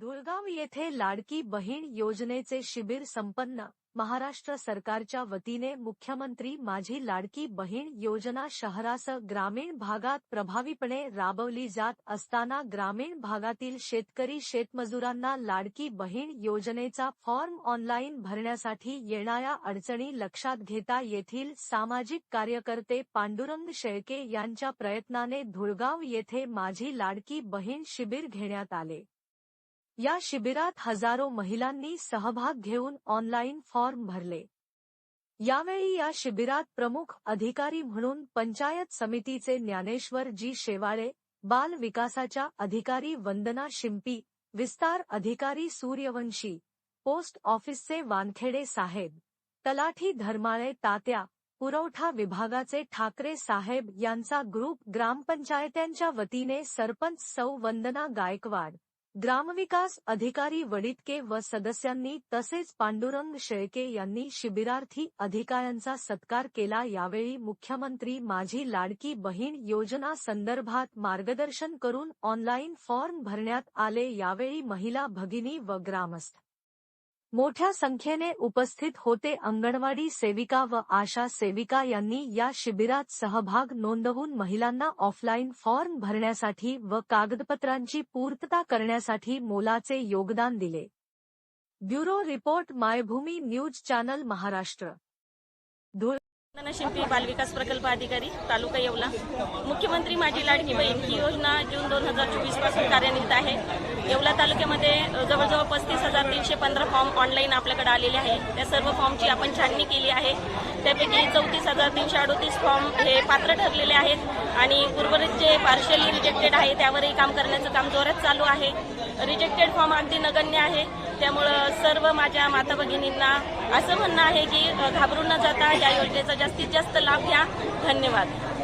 धुळगाव येथे लाडकी बहीण योजनेचे शिबिर संपन्न. महाराष्ट्र सरकारच्या वतीने मुख्यमंत्री माझी लाडकी बहीण योजना शहरासह ग्रामीण भागात प्रभावीपणे राबवली जात असताना ग्रामीण भागातील शेतकरी शेतमजुरांना लाडकी बहीण योजनेचा फॉर्म ऑनलाईन भरण्यासाठी येणाऱ्या अडचणी लक्षात घेता येथील सामाजिक कार्यकर्ते पांडुरंग शेळके यांच्या प्रयत्नाने धुळगाव येथे माझी लाडकी बहीण शिबिर घेण्यात आले. या शिबिरात हजारो महिलांनी सहभाग घेऊन ऑनलाईन फॉर्म भरले. यावेळी या शिबिरात प्रमुख अधिकारी म्हणून पंचायत समितीचे ज्ञानेश्वर जी शेवाळे बाल विकासाच्या अधिकारी वंदना शिंपी विस्तार अधिकारी सूर्यवंशी पोस्ट ऑफिसचे वानखेडे साहेब तलाठी धर्माळे तात्या पुरवठा विभागाचे ठाकरे साहेब यांचा ग्रुप ग्रामपंचायत्यांच्या वतीने सरपंच सौ वंदना गायकवाड ग्रामविकास अधिकारी वडितके व सदस्यांनी तसेच पांडुरंग शेळके यांनी शिबिरार्थी अधिकाऱ्यांचा सत्कार केला. यावेळी मुख्यमंत्री माझी लाडकी बहीण योजना संदर्भात मार्गदर्शन करून ऑनलाईन फॉर्म भरण्यात आले. यावेळी महिला भगिनी व ग्रामस्थ मोठ्या संख्येने उपस्थित होते अंगणवाडी सेविका व आशा सेविका यांनी या शिबिरात सहभाग नोंदवून महिलांना ऑफलाईन फॉर्म भरण्यासाठी व कागदपत्रांची पूर्तता करण्यासाठी मोलाचे योगदान दिले. Bureau report Maybhoomi news channel Maharashtra. Dhule Shimpi बालविकास प्रकल्प अधिकारी तालुका येवला. मुख्यमंत्री माझी लाडकी बहीण ही योजना जून दोन हजार चोवीसपासून कार्यान्वित आहे. येवला तालुक्यामध्ये जवळजवळ एकशे पंधरा फॉर्म ऑनलाईन आपल्याकडे आलेले आहे त्या सर्व फॉर्मची आपण छाननी केली आहे. त्यापैकी चौतीस हजार तीनशे अडोतीस फॉर्म हे पात्र ठरलेले आहेत. आणि उर्वरित जे पार्शली रिजेक्टेड आहे त्यावरही काम करण्याचं काम जोरात चालू आहे. रिजेक्टेड फॉर्म अगदी नगण्य आहे. त्यामुळं सर्व माझ्या माता भगिनींना असं म्हणणं आहे की घाबरून न जाता या योजनेचा जास्तीत जास्त लाभ घ्या. धन्यवाद.